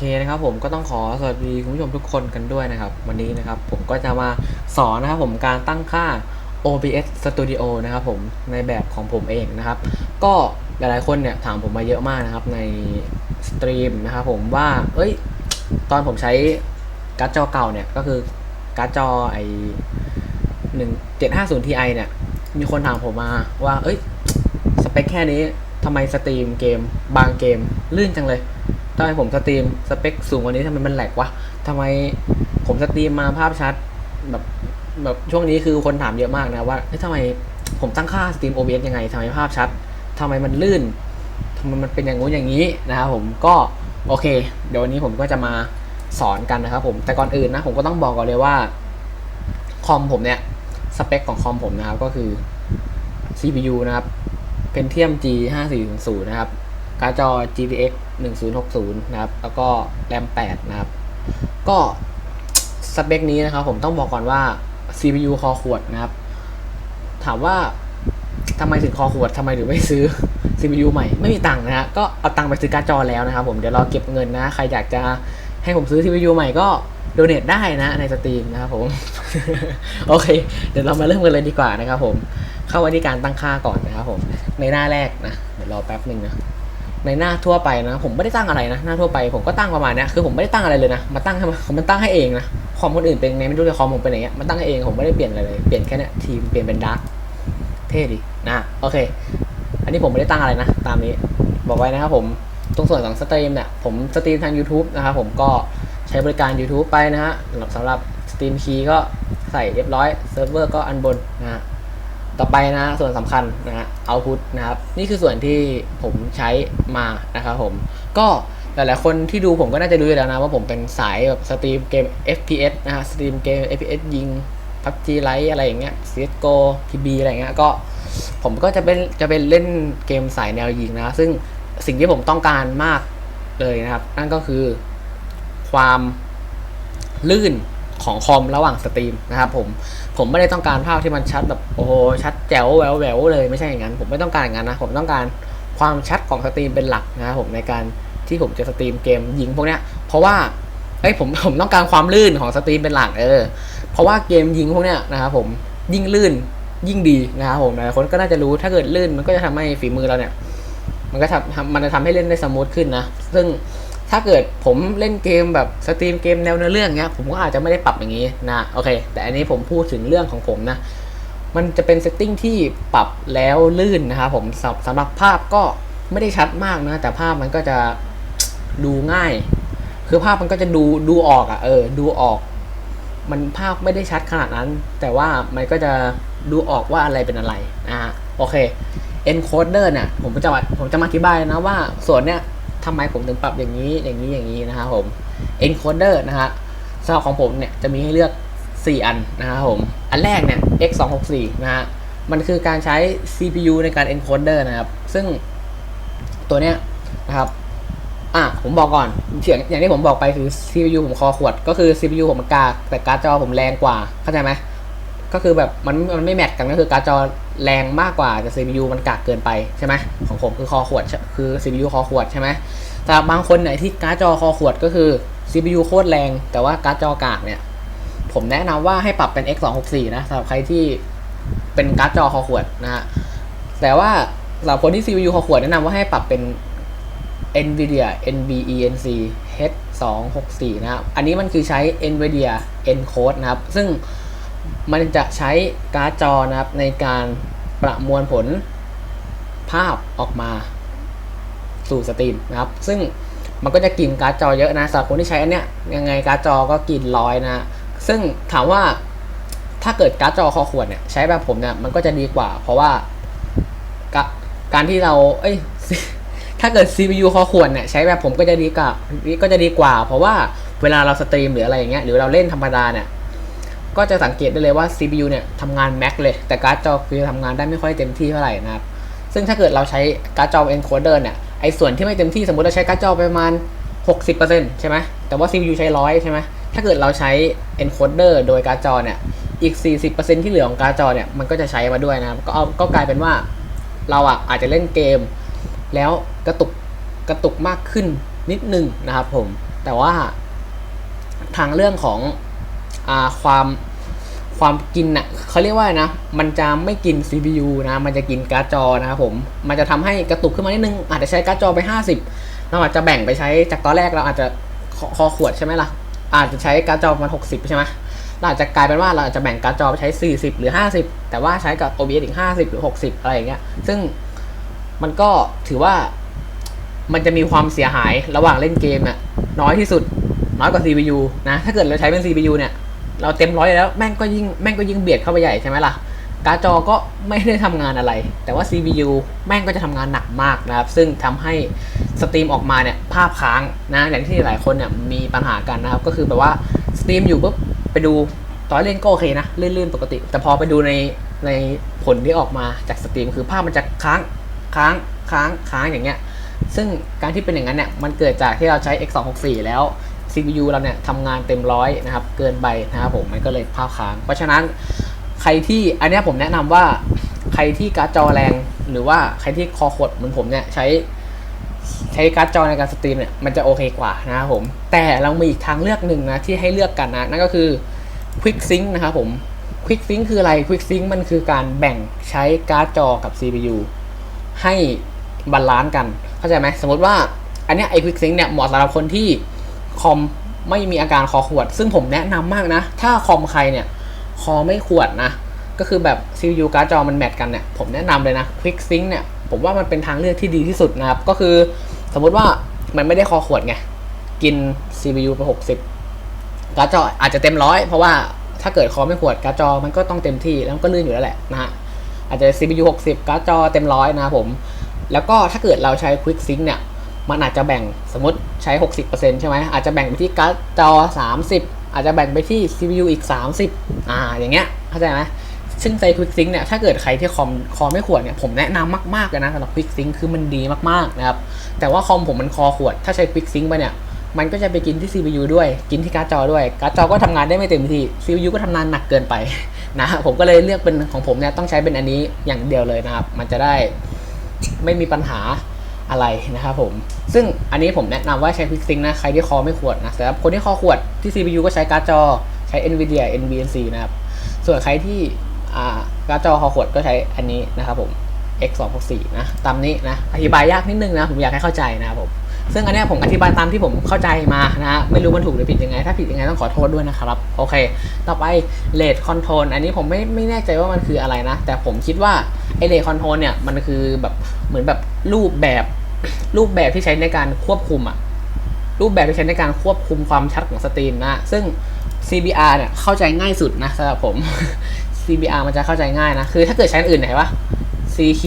เคนะครับผมก็ต้องขอสวัสดีคุณผู้ชมทุกคนกันด้วยนะครับ วันนี้นะครับผมก็จะมาสอนนะครับผมการตั้งค่า OBS Studio นะครับผมในแบบของผมเองนะครับ ก็หลายๆคนเนี่ยถามผมมาเยอะมากนะครับในสตรีมนะครับผมว่า เอ้ย ตอนผมใช้การ์ดจอเก่าเนี่ยก็คือการ์ดจอไอหนึ่งเจ็ดห้าศูนย์ทีไอเนี่ย มีคนถามผมมาว่า เอ้ย สเปคแค่นี้ทำไมสตรีมเกม บางเกมลื่นจังเลย ทำไมผมสตรีมสเปคสูงกว่านี้ทำไมมันแหลกวะทำไมผมสตรีมมาภาพชัดแบบแบบช่วงนี้คือคนถามเยอะมากนะว่าเฮ้ยทำไมผมตั้งค่าสตรีม OBS ยังไงทำไมภาพชัดทำไมมันลื่นทำไมมันเป็นอย่างงู้นอย่างนี้นะครับผมก็โอเค เดี๋ยววันนี้ผมก็จะมาสอนกันนะครับผมแต่ก่อนอื่นนะผมก็ต้องบอกก่อนเลยว่าคอมผมเนี่ยสเปคของคอมผมนะครับก็คือ CPU นะครับ Pentium G 5 4 0 0นะครับ การ์ดจอ GTX 1060 นะครับ แล้วก็ RAM 8นะครับ ก็สเปคนี้นะครับ ผมต้องบอกก่อนว่า CPU คอขวดนะครับ ถามว่าทำไมถึงคอขวดทำไมถึงไม่ซื้อ CPU ใหม่ ไม่มีตังค์นะฮะ ก็เอาตังค์ไปซื้อการ์ดจอแล้วนะครับผม เดี๋ยวรอเก็บเงินนะ ใครอยากจะให้ผมซื้อ CPU ใหม่ก็โดเน a ได้นะในสตรีมนะครับผม โอเค เดี๋ยวเรามาเริ่มกันเลยดีกว่านะครับผม เข้าไว้ที่การตั้งค่าก่อนนะครับผม ในหน้าแรกนะ เดี๋ยวรอแป๊บหนึ่งนะ ในหน้าทั่วไปนะ ผมไม่ได้ตั้งอะไรนะหน้าทั่วไปผมก็ตั้งประมาณนี้คือผมไม่ได้ตั้งอะไรเลยนะมาตั้งให้มันมันตั้งให้เองนะคอมคนอื่นเป็นไงไม่รู้แต่คอมผมเป็นอย่างเงี้ยมันตั้งให้เองผมไม่ได้เปลี่ยนอะไรเลยเปลี่ยนแค่เนี้ยทีมเปลี่ยนเป็นดาร์กเท่ดีนะโอเค อันนี้ผมไม่ได้ตั้งอะไรนะ ตามนี้บอกไว้นะครับผมตรงส่วนของสตรีมเนี่ยผมสตรีมทาง YouTube นะครับผมก็ใช้บริการ YouTube ไปนะฮะสำหรับสตรีมคีย์ก็ใส่เรียบร้อยเซิร์ฟเวอร์ก็อันบนนะฮะ ต่อไปนะส่วนสำคัญนะฮะเอาพุทนะครับ นี่คือส่วนที่ผมใช้มานะครับผม ก็หลายๆคนที่ดูผมก็น่าจะรู้อยู่แล้วนะว่าผมเป็นสายแบบสตรีมเกม FPS นะฮะสตรีมเกม FPS ยิง PUBG Lite อะไรอย่างเงี้ย CSGO PB อะไรเงี้ยก็ผมก็จะเป็นจะเป็นเล่นเกมสายแนวยิงนะ ซึ่งสิ่งที่ผมต้องการมากเลยนะครับ นั่นก็คือความลื่น ของคอมระหว่างสตรีมนะครับผมผมไม่ได้ต้องการภาพที่มันชัดแบบโอ้โหชัดแจ๋วแหววแหววเลยไม่ใช่อย่างนั้น ผมไม่ต้องการอย่างนั้นนะผมต้องการความชัดของสตรีมเป็นหลักนะครับผมในการที่ผมจะสตรีมเกมยิงพวกเนี้ยเพราะว่าเอ้ยผมผมต้องการความลื่นของสตรีมเป็นหลักเออเพราะว่าเกมยิงพวกเนี้ยนะครับผมยิ่งลื่นยิ่งดีนะครับผมหลายคนก็น่าจะรู้ถ้าเกิดลื่นมันก็จะทำให้ฝีมือเราเนี่ย มันก็ทำทำมันจะทำให้เล่นได้สมูทขึ้นนะซึ่ง ถ้าเกิดผมเล่นเกมแบบสตรีมเกมแนวเนื้อเรื่องเนี้ยผมก็อาจจะไม่ได้ปรับอย่างนี้นะโอเค แต่อันนี้ผมพูดถึงเรื่องของผมนะ มันจะเป็นเซตติ้งที่ปรับแล้วลื่นนะครับผมสำหรับภาพก็ไม่ได้ชัดมากนะ แต่ภาพมันก็จะดูง่าย คือภาพมันก็จะดูดูออกอะ่ะเออดูออก มันภาพไม่ได้ชัดขนาดนั้น แต่ว่ามันก็จะดูออกว่าอะไรเป็นอะไรนะโอเค encoder เนี่ยผมจะผมจะมาอธิบายนะว่าส่วนเนี้ย ทำไมผมถึงปรับอย่างนี้อย่างนี้อย่างนี้นะครับผม encoder นะฮะสำหรับของผมเนี่ยจะมีให้เลือก 4 อันนะครับผม อันแรกเนี่ย x 2 6 4นะฮะมันคือการใช้ CPU ในการ encoder นะครับ ซึ่งตัวเนี้ยนะครับอะผมบอกก่อนเสียงอย่างที่ผมบอกไปคือ CPU ผมคอขวด ก็คือ CPU ผมกากแต่การ์ดจอผมแรงกว่าเข้าใจไหมก็คือแบบมันมันไม่แมทกันก็คือการ์ดจอ แรงมากกว่าแต่ CPU มันกากเกินไปใช่ไหมของผมคือคอขวดคือ CPU คอขวดใช่ไหมแต่บางคนไหนที่การ์ดจอคอขวดก็คือ CPU โคตรแรง แต่ว่าการ์ดจอกากเนี่ย ผมแนะนำว่าให้ปรับเป็น x 2 6 4 นะสำหรับใครที่เป็นการ์ดจอคอขวดนะฮะแต่ว่าสำหรับคนที่ CPU คอขวดแนะนำว่าให้ปรับเป็น NVIDIA NVENC H 2 6 4 นะครับ อันนี้มันคือใช้ NVIDIA Encode นะครับ ซึ่งมันจะใช้การ์ดจอนะครับในการ ประมวลผลภาพออกมาสู่สตรีมนะครับ ซึ่งมันก็จะกินการ์ดจอเยอะนะสำหรับคนที่ใช้อันเนี้ยยังไงการ์ดจอก็กินร้อยนะ ซึ่งถามว่าถ้าเกิดการ์ดจอคอขวดเนี่ยใช้แบบผมเนี่ยมันก็จะดีกว่า เพราะว่าการที่เรา เอ้ย ถ้าเกิด CPU คอขวดเนี่ยใช้แบบผมก็จะดีกว่าก็จะดีกว่า เพราะว่าเวลาเราสตรีมหรืออะไรอย่างเงี้ยหรือเราเล่นธรรมดาเนี่ย ก็จะสังเกตได้เลยว่า CPU เนี่ยทำงานแม็กเลย แต่การ์ดจอคือทำงานได้ไม่ค่อยเต็มที่เท่าไหร่นะครับ ซึ่งถ้าเกิดเราใช้การ์ดจอ encoder เนี่ย ไอ้ส่วนที่ไม่เต็มที่สมมติเราใช้การ์ดจอประมาณ 60%ใช่ไหม แต่ว่า CPU ใช้ร้อยใช่ไหม ถ้าเกิดเราใช้ encoder โดยการ์ดจอเนี่ย อีก 40%ที่เหลือของการ์ดจอเนี่ย มันก็จะใช้มาด้วยนะครับ ก็เอาก็กลายเป็นว่าเราอะอาจจะเล่นเกม แล้วกระตุกกระตุกมากขึ้นนิดนึงนะครับผม แต่ว่าทางเรื่องของ ความความกินน่ะเขาเรียกว่านะ มันจะไม่กิน CPU นะ มันจะกินการ์ดจอนะครับผม มันจะทำให้กระตุกขึ้นมานิดนึง อาจจะใช้การ์ดจอไป 50 เราอาจจะแบ่งไปใช้จากตอนแรกเราอาจจะคออขวดใช่ไหมล่ะ อาจจะใช้การ์ดจอประมาณ60 ใช่ไหมเราอาจจะกลายเป็นว่าเราอาจจะแบ่งการ์ดจอไปใช้ 40 หรือ 50 แต่ว่าใช้กับ OBS อีก 50 หรือ 60 อะไรอย่างเงี้ย ซึ่งมันก็ถือว่ามันจะมีความเสียหายระหว่างเล่นเกมน่ะน้อยที่สุด น้อยกว่า CPU นะ ถ้าเกิดเราใช้เป็น CPU เนี่ย เราเต็มร้อยแล้วแม่งก็ยิ่งแม่งก็ยิ่งเบียดเข้าไปใหญ่ใช่ไหมล่ะการ์ดจอก็ไม่ได้ทำงานอะไร แต่ว่า CPU แม่งก็จะทำงานหนักมากนะครับ ซึ่งทำให้สตรีมออกมาเนี่ยภาพค้างนะอย่างที่หลายคนเนี่ยมีปัญหากันนะครับ ก็คือแบบว่าสตรีมอยู่ปุ๊บไปดูตอนเล่นก็โอเคนะเลื่อนๆปกติ แต่พอไปดูในในผลที่ออกมาจากสตรีมคือภาพมันจะค้างค้างค้างค้างอย่างเงี้ยซึ่งการที่เป็นอย่างนั้นเนี่ยมันเกิดจากที่เราใช้ x264 แล้ว CPU เราเนี่ยทำงานเต็มร้อยนะครับ เกินไปนะครับผมมันก็เลยภาพค้าง เพราะฉะนั้นใครที่อันนี้ผมแนะนำว่าใครที่การ์ดจอแรง หรือว่าใครที่คอขดเหมือนผมเนี่ยใช้ใช้การ์ดจอในการสตรีมเนี่ยมันจะโอเคกว่านะครับผม แต่เรามีอีกทางเลือกหนึ่งนะที่ให้เลือกกันนะนั่นก็คือ Quick Sync นะครับผม Quick Sync คืออะไร Quick Sync มันคือการแบ่งใช้การ์ดจอกับ CPU ให้บาลานซ์กัน เข้าใจไหมสมมติว่าอันนี้ไอ้ Quick Sync เนี่ยเหมาะสำหรับคนที่ คอมไม่มีอาการคอขวด ซึ่งผมแนะนำมากนะ ถ้าคอมใครเนี่ย คอไม่ขวดนะ ก็คือแบบ CPU การ์ดจอมันแมทกันเนี่ย ผมแนะนำเลยนะ Quick Sync เนี่ย ผมว่ามันเป็นทางเลือกที่ดีที่สุดนะครับ ก็คือสมมุติว่ามันไม่ได้คอขวดไง กิน CPU ไป 60 การ์ดจออาจจะเต็มร้อยเพราะว่าถ้าเกิดคอไม่ขวดการ์ดจอมันก็ต้องเต็มที่แล้วมันก็ลื่นอยู่แล้วแหละนะฮะอาจจะ CPU 60 การ์ดจอเต็มร้อยนะผม แล้วก็ถ้าเกิดเราใช้ Quick Sync เนี่ย มันอาจจะแบ่งสมมติใช้ 60%ใช่ไหมอาจจะแบ่งไปที่การ์ดจอ 30 อาจจะแบ่งไปที่ CPU อีก 30 อ่า อย่างเงี้ย เข้าใจไหมซึ่งใน Quick Sync เนี่ย ถ้าเกิดใครที่คอมคอไม่ขวดเนี่ย ผมแนะนำมากๆเลยนะสำหรับ Quick Sync คือมันดีมากๆนะครับ แต่ว่าคอมผมมันคอขวด ถ้าใช้ Quick Sync ไปเนี่ย มันก็จะไปกินที่ CPU ด้วย กินที่การ์ดจอด้วย การ์ดจอก็ทำงานได้ไม่เต็มที่ CPU ก็ทำงานหนักเกินไปนะ ผมก็เลยเลือกเป็นของผมเนี่ยต้องใช้เป็นอันนี้อย่างเดียวเลยนะครับ มันจะได้ไม่มีปัญหา อะไรนะครับผม ซึ่งอันนี้ผมแนะนำว่าใช้ Quick Sync นะ ใครที่คอไม่ขวดนะสำหรับคนที่คอขวดที่ CPU ก็ใช้การ์ดจอใช้ NVIDIA NVNC นะครับ ส่วนใครที่การ์ดจอคอขวดก็ใช้อันนี้นะครับผม X264 นะ ตามนี้นะ อธิบายยากนิดนึงนะ ผมอยากให้เข้าใจนะครับผม ซึ่งอันเนี้ยผมอธิบายตามที่ผมเข้าใจมานะ ไม่รู้มันถูกหรือผิดยังไง ถ้าผิดยังไงต้องขอโทษด้วยนะครับ โอเค ต่อไป Rate Control อันนี้ผมไม่ไม่แน่ใจว่ามันคืออะไรนะ แต่ผมคิดว่าไอ้ Rate Control เนี่ย มันคือแบบเหมือนแบบรูปแบบ รูปแบบที่ใช้ในการควบคุมอะรูปแบบที่ใช้ในการควบคุมความชัดของสตรีมนะ ซึ่ง CBR เนี่ยเข้าใจง่ายสุดนะสำหรับผม CBR มันจะเข้าใจง่ายนะ คือถ้าเกิดใช้อันอื่นเห็นปะ CQ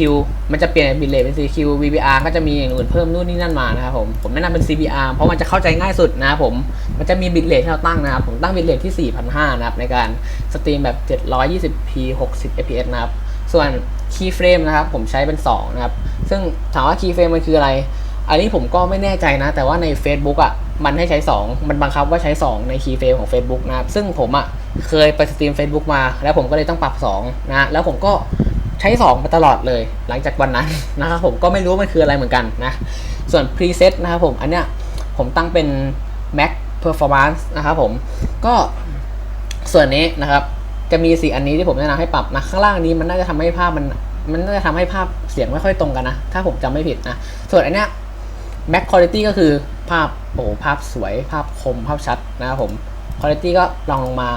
มันจะเปลี่ยนบิตเรทเป็น CQ VBR ก็จะมีอย่างอื่นเพิ่มนู่นนี่นั่นมานะครับผม ผมแนะนำเป็น CBR เพราะมันจะเข้าใจง่ายสุดนะครับผม มันจะมีบิตเรทที่เราตั้งนะครับ ผมตั้งบิตเรทที่ 4,500 นะครับ ในการสตรีมแบบ 720p 60 fps นะครับ ส่วน keyframe นะครับ ผมใช้เป็น 2 นะครับ ซึ่งถามว่า keyframe มันคืออะไร อันนี้ผมก็ไม่แน่ใจนะ แต่ว่าใน Facebook อะมันให้ใช้ 2 มันบังคับว่าใช้ 2 ใน keyframe ของ Facebook นะครับ ซึ่งผมอะเคยไปสตรีม Facebook มา แล้วผมก็เลยต้องปรับ 2 นะ แล้วผมก็ใช้ 2 มาตลอดเลย หลังจากวันนั้นนะครับผมก็ไม่รู้มันคืออะไรเหมือนกันนะ ส่วน preset นะครับผม อันเนี้ยผมตั้งเป็น max performance นะครับผม ก็ส่วนนี้นะครับ จะมีสีอันนี้ที่ผมแนะนำให้ปรับนะข้างล่างนี้มันน่าจะทำให้ภาพมันมันน่าจะทำให้ภาพเสียงไม่ค่อยตรงกันนะ ถ้าผมจำไม่ผิดนะ ส่วนอันเนี้ย max quality ก็คือภาพโอ้ภาพสวยภาพคมภาพชัดนะครับผม quality ก็ลองลงมา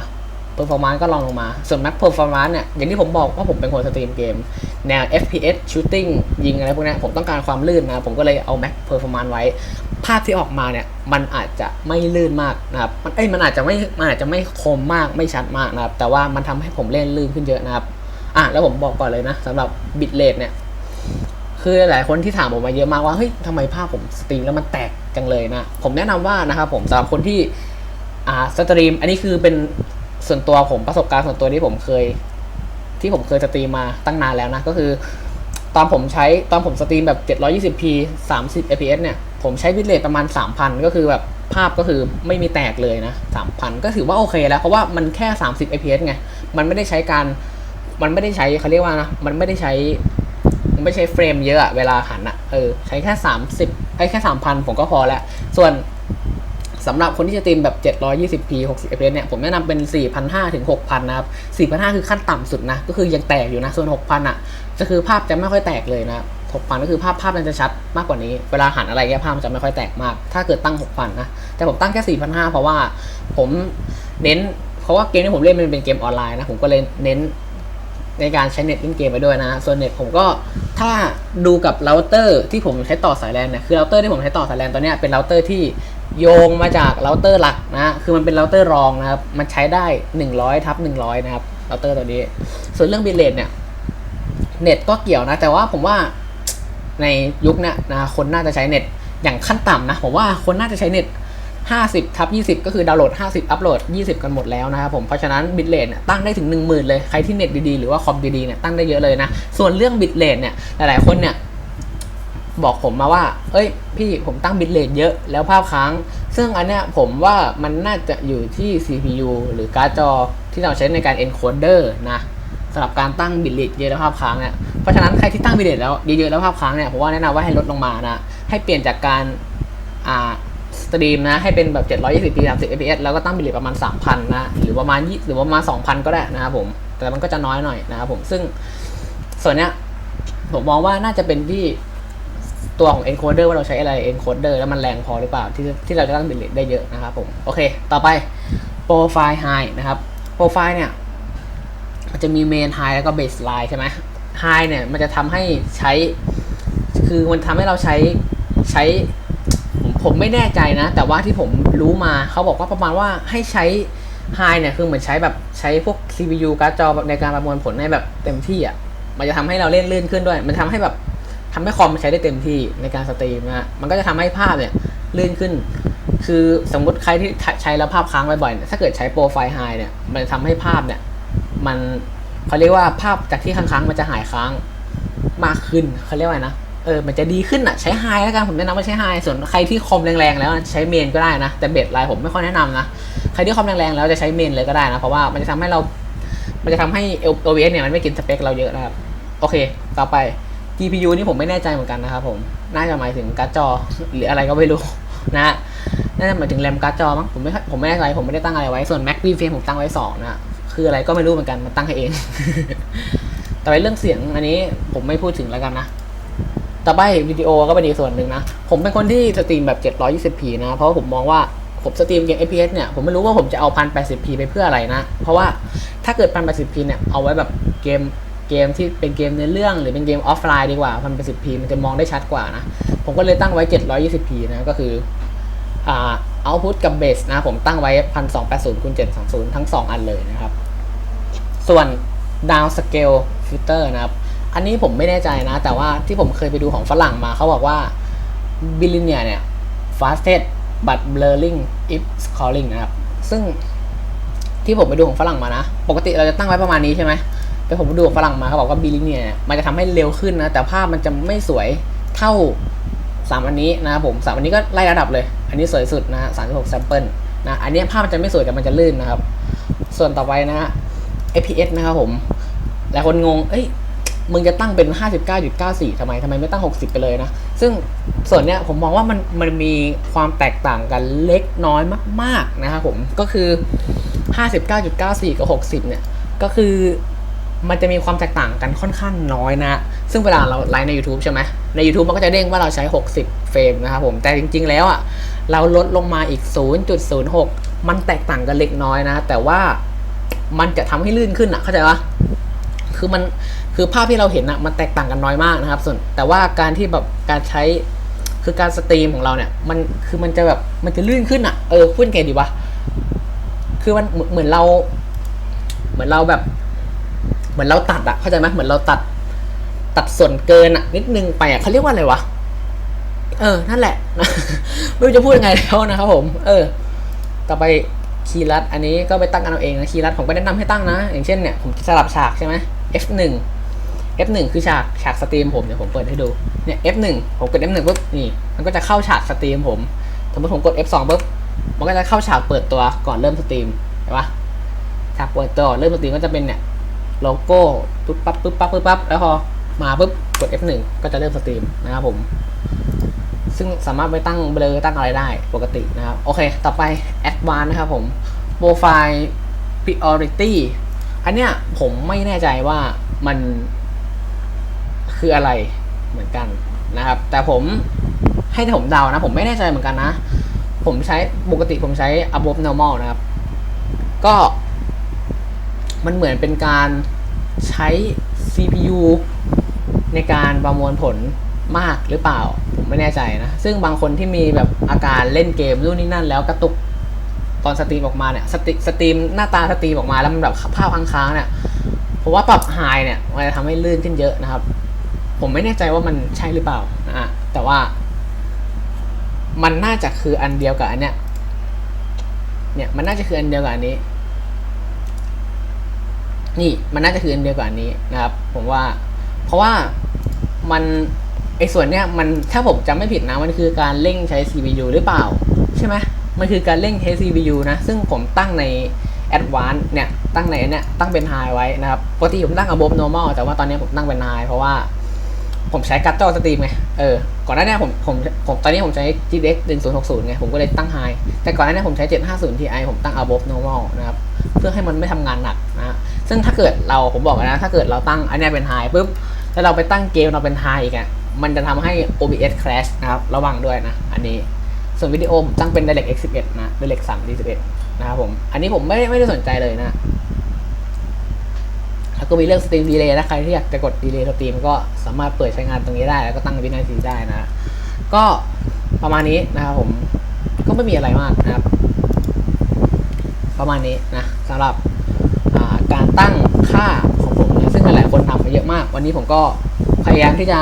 performance ก็ลองลงมา ส่วน max performance เนี่ย อย่างที่ผมบอกว่าผมเป็นคนสตรีมเกม แนว FPS shooting ยิงอะไรพวกนี้ผมต้องการความลื่นนะ ผมก็เลยเอา max performance ไว้ ภาพที่ออกมาเนี่ย มันอาจจะไม่ลื่นมากนะครับ มันเอ้ยมันอาจจะไม่มันอาจจะไม่คมมากไม่ชัดมากนะครับ แต่ว่ามันทำให้ผมเล่นลื่นขึ้นเยอะนะครับ อะแล้วผมบอกก่อนเลยนะสำหรับ bit rate เนี่ย คือหลายคนที่ถามผมมาเยอะมากว่าเฮ้ยทำไมภาพผมสตรีมแล้วมันแตกจังเลยนะ ผมแนะนำว่านะครับผมสำหรับคนที่อ่าสตรีม อันนี้คือเป็นส่วนตัวผมประสบการณ์ส่วนตัวที่ผมเคย ที่ผมเคยสตรีมมาตั้งนานแล้วนะก็คือ ตอนผมใช้ตอนผมสตรีมแบบ 720p 30 fps เนี่ย ผมใช้บิตเรทประมาณ 3,000 ก็คือแบบภาพก็คือไม่มีแตกเลยนะ 3,000 ก็ถือว่าโอเคแล้ว เพราะว่ามันแค่ 30 fps ไง มันไม่ได้ใช้การ มันไม่ได้ใช้เขาเรียกว่านะ มันไม่ได้ใช้ มันไม่ใช้เฟรมเยอะอะเวลาหันอะเออ ใช้แค่ 30ไอ้แค่ 3,000 ผมก็พอแล้ว ส่วนสำหรับคนที่จะตีมแบบ 720p 60 fps เนี่ย ผมแนะนำเป็น 4,500 ถึง 6,000 นะครับ 4,500 คือขั้นต่ำสุดนะ ก็คือยังแตกอยู่นะ ส่วน 6,000 อะ จะคือภาพจะไม่ค่อยแตกเลยนะ 6,000ก็คือภาพภาพมันจะชัดมากกว่านี้ เวลาหันอะไรเงี้ยภาพมันจะไม่ค่อยแตกมาก ถ้าเกิดตั้ง6,000นนะ แต่ผมตั้งแค่4,500เพราะว่าผมเน้น เพราะว่าเกมที่ผมเล่นมันเป็นเกมออนไลน์นะ ผมก็เลยเน้นในการใช้เน็ตเล่นเกมไปด้วยนะ ส่วนเน็ตผมก็ถ้าดูกับเราเตอร์ที่ผมใช้ต่อสายแลนเนี่ย คือเราเตอร์ที่ผมใช้ต่อสายแลนตอนเนี้ยเป็นเราเตอร์ที่โยงมาจากเราเตอร์หลักนะ คือมันเป็นเราเตอร์รองนะครับ มันใช้ได้100ทับ100นะครับเราเตอร์ตัวนี้ ส่วนเรื่องบิตเรทเนี่ย เน็ตก็เกี่ยวนะ แต่ว่าผมว่า ในยุคนี้นะคนน่าจะใช้เน็ตอย่างขั้นต่ำนะผมว่าคนน่าจะใช้เน็ต 50ทับ20 ก็คือดาวน์โหลด 50 อัปโหลด 20 กันหมดแล้วนะครับผม เพราะฉะนั้นบิตเรทเนี่ยตั้งได้ถึง 10,000 เลย ใครที่เน็ตดีๆ หรือว่าคอมดีๆเนี่ยตั้งได้เยอะเลยนะ ส่วนเรื่องบิตเรทเนี่ยหลายๆคนเนี่ยบอกผมมาว่า เอ้ย พี่ผมตั้งบิตเรทเยอะแล้วภาพค้าง ซึ่งอันเนี้ยผมว่ามันน่าจะอยู่ที่ CPU หรือการ์ดจอที่เราใช้ในการ encoder นะ สำหรับการตั้งบิตเรทเยอะแล้วภาพค้างเนี่ยเพราะฉะนั้นใครที่ตั้งบิตเรทแล้วเยอะๆแล้วภาพค้างเนี่ยผมว่าแนะนำว่าให้ลดลงมานะให้เปลี่ยนจากการอ่าสตรีมนะให้เป็นแบบ 720p 30 fps แล้วก็ตั้งบิตเรทประมาณ 3,000 นะ หรือประมาณ20หรือประมาณ 2,000 ก็ได้นะครับผม แต่มันก็จะน้อยหน่อยนะครับผมซึ่งส่วนเนี้ยผมมองว่าน่าจะเป็นที่ตัวของ encoder ว่าเราใช้อะไร encoder แล้วมันแรงพอหรือเปล่า ที่ที่เราจะตั้งบิตเรทได้เยอะนะครับผม โอเค ต่อไป profile high นะครับ profile เนี่ย มันจะมี main high แล้วก็ baseline ใช่ไหม high เนี่ยมันจะทำให้ใช้ คือมันทำให้เราใช้ใช้ผมผมไม่แน่ใจนะ แต่ว่าที่ผมรู้มาเขาบอกว่าประมาณว่าให้ใช้ High เนี่ยคือเหมือนใช้แบบใช้พวก CPU การ์ดจอในการประมวลผลให้แบบเต็มที่อะมันจะทำให้เราเล่นลื่นขึ้นด้วย มันทำให้แบบทำให้คอมมันใช้ได้เต็มที่ในการสตรีมนะฮะมันก็จะทำให้ภาพเนี่ยลื่นขึ้น คือสมมติใครที่ใช้แล้วภาพค้างบ่อยๆถ้าเกิดใช้โปรไฟล์ High เนี่ย มันจะทำให้ภาพเนี่ย มันเขาเรียกว่าภาพจากที่ค้างๆมันจะหายค้างมากขึ้นเขาเรียกว่าไงนะเออมันจะดีขึ้นอะใช้ไฮแล้วกันผมแนะนำว่าใช้ไฮส่วนใครที่คอมแรงๆแล้วใช้เมนก็ได้นะ แต่เบสไลน์ผมไม่ค่อยแนะนำนะใครที่คอมแรงๆแล้วจะใช้เมนเลยก็ได้นะ เพราะว่ามันจะทำให้เรา มันจะทำให้ OBS เนี่ยมันไม่กินสเปคเราเยอะนะครับ โอเค ต่อไป GPU นี่ผมไม่แน่ใจเหมือนกันนะครับผมน่าจะหมายถึงการ์ดจอหรืออะไรก็ไม่รู้นะน่าจะหมายถึงแรมการ์ดจอมั้งผมไม่ผมไม่แน่ใจผมไม่ได้ตั้งอะไรไว้ส่วน Mac v f r a m e ผมตั้งไว้สองนะ คืออะไรก็ไม่รู้เหมือนกันมันตั้งให้เอง แต่ไปเรื่องเสียงอันนี้ผมไม่พูดถึงแล้วกันนะต่อไปวิดีโอก็เป็นอีกส่วนหนึ่งนะ ผมเป็นคนที่สตรีมแบบ 720p นะ เพราะผมมองว่าผมสตรีมเกม FPS เนี่ย ผมไม่รู้ว่าผมจะเอา 1080p ไปเพื่ออะไรนะ เพราะว่าถ้าเกิด 1080p เนี่ย เอาไว้แบบเกมเกมที่เป็นเกมในเรื่องหรือเป็นเกมออฟไลน์ดีกว่า 1080p มันจะมองได้ชัดกว่านะ ผมก็เลยตั้งไว้ 720p นะ ก็คืออ่าเอาพุตกับเบสนะ ผมตั้งไว้ 1280คูณ720ทั้ง 2 อันเลยนะครับ ส่วน down scale filter นะครับ อันนี้ผมไม่แน่ใจนะ แต่ว่าที่ผมเคยไปดูของฝรั่งมาเขาบอกว่า b i l l i n e a r เนี่ย fastest but blurring if scrolling นะครับ ซึ่งที่ผมไปดูของฝรั่งมานะ ปกติเราจะตั้งไว้ประมาณนี้ใช่ไหมแต่ผมไปดูของฝรั่งมาเขาบอกว่า b i l l i n e a เนี่ยมันจะทำให้เร็วขึ้นนะ แต่ภาพมันจะไม่สวยเท่า 3 อันนี้นะครับผมสามอันนี้ก็ไล่ระดับเลย อันนี้สวยสุดนะฮะ36 sample นะ อันนี้ภาพมันจะไม่สวยแต่มันจะลื่นนะครับ ส่วนต่อไปนะฮะ FPS นะครับผมหลายคนงง เอ้ย มึงจะตั้งเป็น 59.94ทำไมทำไมไม่ตั้ง 60 ไปเลยนะ ซึ่งส่วนเนี้ยผมมองว่ามันมันมีความแตกต่างกันเล็กน้อยมาก ๆ นะครับผม ก็คือ 59.94 กับ 60 เนี่ย ก็คือมันจะมีความแตกต่างกันค่อนข้างน้อยนะ ซึ่งเวลาเราไลฟ์ใน YouTube ใช่ไหม ใน YouTube มันก็จะเด้งว่าเราใช้ 60 เฟรมนะครับผม แต่จริง ๆ แล้วอะ เราลดลงมาอีก 0.06 มันแตกต่างกันเล็กน้อยนะ แต่ว่า มันจะทำให้ลื่นขึ้นอะเข้าใจปะคือมันคือภาพที่เราเห็นอะมันแตกต่างกันน้อยมากนะครับ ส่วนแต่ว่าการที่แบบการใช้คือการสตรีมของเราเนี่ย มันคือมันจะแบบมันจะลื่นขึ้นอะเออพูดไงดีวะคือมันเหมือนเหมือนเรา เหมือนเราแบบ เหมือนเราตัดอะเข้าใจไหมเหมือนเราตัด ตัดส่วนเกินอะนิดนึงไปอะเขาเรียกว่าอะไรวะเออ นั่นแหละ ไม่รู้จะพูดยังไงแล้วนะครับผม เออ ต่อไป คีย์ลัดอันนี้ก็ไปตั้งกันเอาเองนะคีย์ลัดผมก็แนะนำให้ตั้งนะ อย่างเช่นเนี่ยผมสลับฉากใช่ไหม F1 F1 คือฉากฉากสตรีมผมเดี๋ยวผมเปิดให้ดูเนี่ย F1 ผมกด F1 ปุ๊บนี่มันก็จะเข้าฉากสตรีมผมสมมติผมกด F2 ปุ๊บมันก็จะเข้าฉากเปิดตัวก่อนเริ่มสตรีมเห็นปะฉากเปิดตัวเริ่มสตรีมก็จะเป็นเนี่ยโลโก้ปุ๊บปั๊บปุ๊บปั๊บปุ๊บปั๊บแล้วพอมาปุ๊บกด F1 ก็จะเริ่มสตรีมนะครับผม ซึ่งสามารถไปตั้งเบลอตั้งอะไรได้ปกตินะครับ โอเค ต่อไป Advanced นะครับผม Profile Priority อันเนี้ยผมไม่แน่ใจว่ามันคืออะไรเหมือนกันนะครับ แต่ผมให้ผมเดานะ ผมไม่แน่ใจเหมือนกันนะ ผมใช้ปกติผมใช้ above normal นะครับ ก็มันเหมือนเป็นการใช้ CPU ในการประมวลผล มากหรือเปล่า ผมไม่แน่ใจนะ ซึ่งบางคนที่มีแบบอาการเล่นเกมนู่นนี่นั่นแล้วกระตุกตอนสตรีมออกมาเนี่ยสตรีสตรีมหน้าตาสตรีมออกมาแล้วมันแบบภาพค้างๆเนี่ยผมว่าปรับไฮเนี่ยมันจะทำให้ลื่นขึ้นเยอะนะครับ ผมไม่แน่ใจว่ามันใช่หรือเปล่านะฮะแต่ว่า มันน่าจะคืออันเดียวกับอันเนี้ยเนี่ยมันน่าจะคืออันเดียวกับอันนี้ นี่มันน่าจะคืออันเดียวกับอันนี้นะครับ ผมว่า เพราะว่ามัน ไอ้ส่วนเนี้ยมันถ้าผมจำไม่ผิดนะมันคือการเร่งใช้ CPU หรือเปล่า ใช่ไหมมันคือการเร่งใช้ CPU นะ ซึ่งผมตั้งใน Advanced เนี่ยตั้งในอันเนี้ยตั้งเป็น High ไว้นะครับปกติผมตั้ง above normal แต่ว่าตอนนี้ผมตั้งเป็น High เพราะว่าผมใช้การ์ดจอสตรีมไงเออก่อนหน้านี้ผมผมผมตอนนี้ผมใช้ GTX 1060ไงผมก็เลยตั้ง High แต่ก่อนหน้านี้ผมใช้ 750 Ti ผมตั้ง above normal นะครับเพื่อให้มันไม่ทำงานหนักนะซึ่งถ้าเกิดเราผมบอกนะถ้าเกิดเราตั้งอันเนี้ยเป็น High ปุ๊บแล้วเราไปตั้งเกมเราเป็น High อีกอะ มันจะทำให้ OBS crash นะครับ ระวังด้วยนะ อันนี้ ส่วนวิดีโอผมตั้งเป็น DirectX 11นะ DirectX 3 D11 นะครับผม อันนี้ผมไม่ไม่ได้สนใจเลยนะ แล้วก็มีเรื่องสตรีมดีเลย์นะ ใครที่อยากจะกดดีเลย์สตรีมก็สามารถเปิดใช้งานตรงนี้ได้ แล้วก็ตั้งวินาทีได้นะ ก็ประมาณนี้นะครับผม ก็ไม่มีอะไรมากนะครับ ประมาณนี้นะสำหรับาการตั้งค่าของผมนะซึ่งหลายๆคนทำมาเยอะมาก วันนี้ผมก็พยายามที่จะ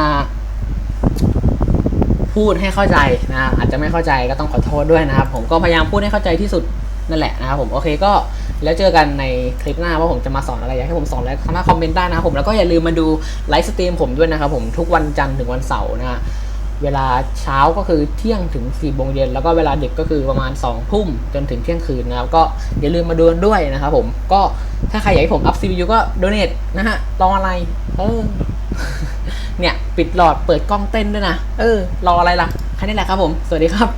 พูดให้เข้าใจนะอาจจะไม่เข้าใจก็ต้องขอโทษด้วยนะครับ ผมก็พยายามพูดให้เข้าใจที่สุดนั่นแหละนะครับผมโอเคก็แล้วเจอกันในคลิปหน้าว่าผมจะมาสอนอะไรอยากให้ผมสอนอะไรสามารถคอมเมนต์ได้นะครับผมแล้วก็อย่าลืมมาดูไลฟ์สตรีมผมด้วยนะครับผมทุกวันจันทร์ถึงวันเสาร์นะฮะเวลาเช้าก็คือเที่ยงถึง4ี่โมงเย็นแล้วก็เวลาดึกก็คือประมาณ2องทุ่มจนถึงเที่ยงคืนนะครับก็อย่าลืมมาดูด้วยนะครับผมก็ถ้าใครอยากให้ผมอัพ CPU ก็โดเน a นะฮะรออะไรเออเนี่ย ปิดหลอดเปิดกล้องเต้นด้วยนะ เออ รออะไรล่ะ แค่นี้แหละครับผม สวัสดีครับ